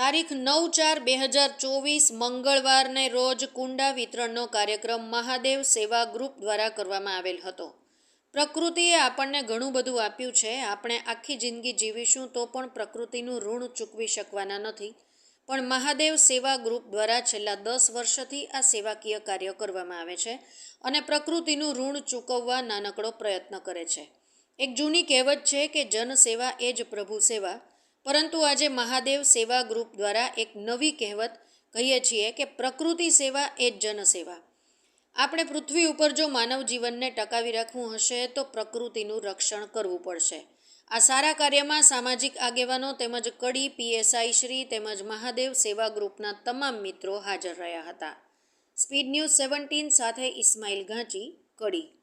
તારીખ નવ ચાર બે હજાર ચોવીસ મંગળવારને રોજ કુંડા વિતરણનો કાર્યક્રમ મહાદેવ સેવા ગ્રુપ દ્વારા કરવામાં આવેલ હતો. પ્રકૃતિએ આપણને ઘણું બધું આપ્યું છે. આપણે આખી જિંદગી જીવીશું તો પણ પ્રકૃતિનું ઋણ ચૂકવી શકવાના નથી. પણ મહાદેવ સેવા ગ્રુપ દ્વારા છેલ્લા દસ વર્ષથી આ સેવાકીય કાર્ય કરવામાં આવે છે અને પ્રકૃતિનું ઋણ ચૂકવવા નાનકડો પ્રયત્ન કરે છે. એક જૂની કહેવત છે કે જન સેવા એ જ પ્રભુ સેવા. પરંતુ આજે મહાદેવ સેવા ગ્રુપ દ્વારા એક નવી કહેવત કહીએ છીએ કે પ્રકૃતિ સેવા એ જ જન સેવા આપણે પૃથ્વી ઉપર જો માનવ જીવનને ટકાવી રાખવું હશે, તો પ્રકૃતિનું રક્ષણ કરવું પડશે. આ સારા કાર્યમાં સામાજિક આગેવાનો તેમજ કડી પીએસઆઈ શ્રી તેમજ મહાદેવ સેવા ગ્રુપના તમામ મિત્રો હાજર રહ્યા હતા. સ્પીડ ન્યૂઝ સેવન્ટીન સાથે ઇસ્માઇલ ઘાંચી, કડી.